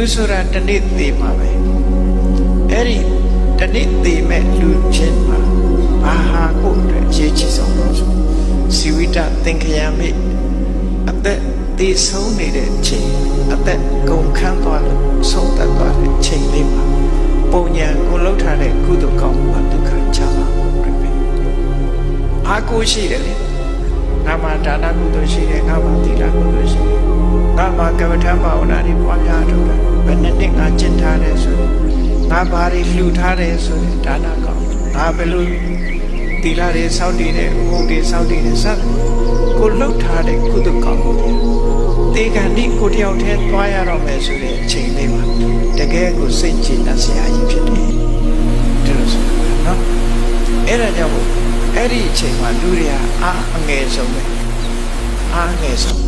လူဆိုတာတစ်နေ့သေးမှာပဲအဲ့ဒီတစ်နေ့သေးမဲ့လူချင်းမှာဘာဟာကိုယ်အတွက်အရေးကြီးဆုံးလို့ဆိုစီဝိတသင်္ခယမိအသက်တည်ဆုံးနေတဲ့အချိန်အသက်ကုန်ခန်းသွားလို့ဆုံးသက်သွားတဲ့အချိန်လေးမှာပုံညာကိုလှုပ်ထားတဲ့ကုသိုလ်ကောင်းမှုကဒုက္ခချပါဖို့အတွက်ပဲအားကိုးရှိတယ်လေငါမှာဒါနကုသိုလ်ရှိတယ်ငါမှာသီလကုသိုလ်ရှိတယ်ငါမှာ ကမ္မထာဘာဝနာတွေပွားများထုတ်တယ်ဘယ်နှစ်နှစ်ငါကျင့်ထားတယ်ဆိုရင်ငါဘာတွေလှူထားတယ်ဆိုရင်ဒါနကောင်းငါဘယ်လိုသီလတွေစောင့်တည်တယ်ဥပုသ်တွေစောင့်တည်တယ်စသဖြင့်ကိုလှုပ်ထားတဲ့ကုသိုလ်ကောင်းမှုတွေတေကံဒီကိုတယောက်တည်းသွားရတော့မယ်ဆိုတဲ့အချိန်လေးမှာတကယ်ကိုစိတ်ကြည်နပ်စရာကြီးဖြစ်တယ်ဒီလိုဆိုတာနော်အဲ့ဒါကြောင့်မို့အဲ့ဒီအချိန်မှာလူတွေကအားအငယ်ဆုံးပဲအားအငယ်ဆုံး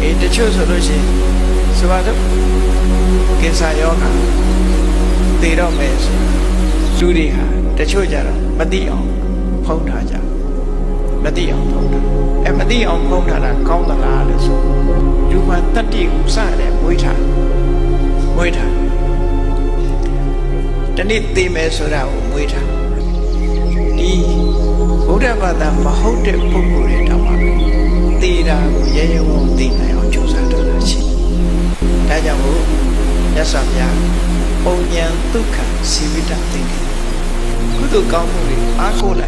အေးတချို့ဆိုလို့ရှိရင်ဆိုပါတော့ကိစ္စယောဂသေတော့မယ်ဆိုလူတွေဟာတချို့ကြတော့မသိအောင်ဖုံးထားကြမသိအောင်ဖုံးထားအဲမသိအောင်ဖုံးထားတာကောင်းသလားလို့ဆိုလူမှတတ္တိကိုစတယ်မွေးထားမွေးထားတနေ့သေမယ်ဆိုတာကိုမွေးထားဒီဘုရားဘာသာမဟုတ်တဲ့ပုဂ္ဂိုလ်တွေတောင်မှသေတာကိုရဲရဲဝံ့သိနိုင် မြတ်စွာဘုရားပုံဉဏ်ဒုက္ခစီဝိတသိက္ခာကုသိုလ်ကောင်းမှုတွေအားကိုးလိုက်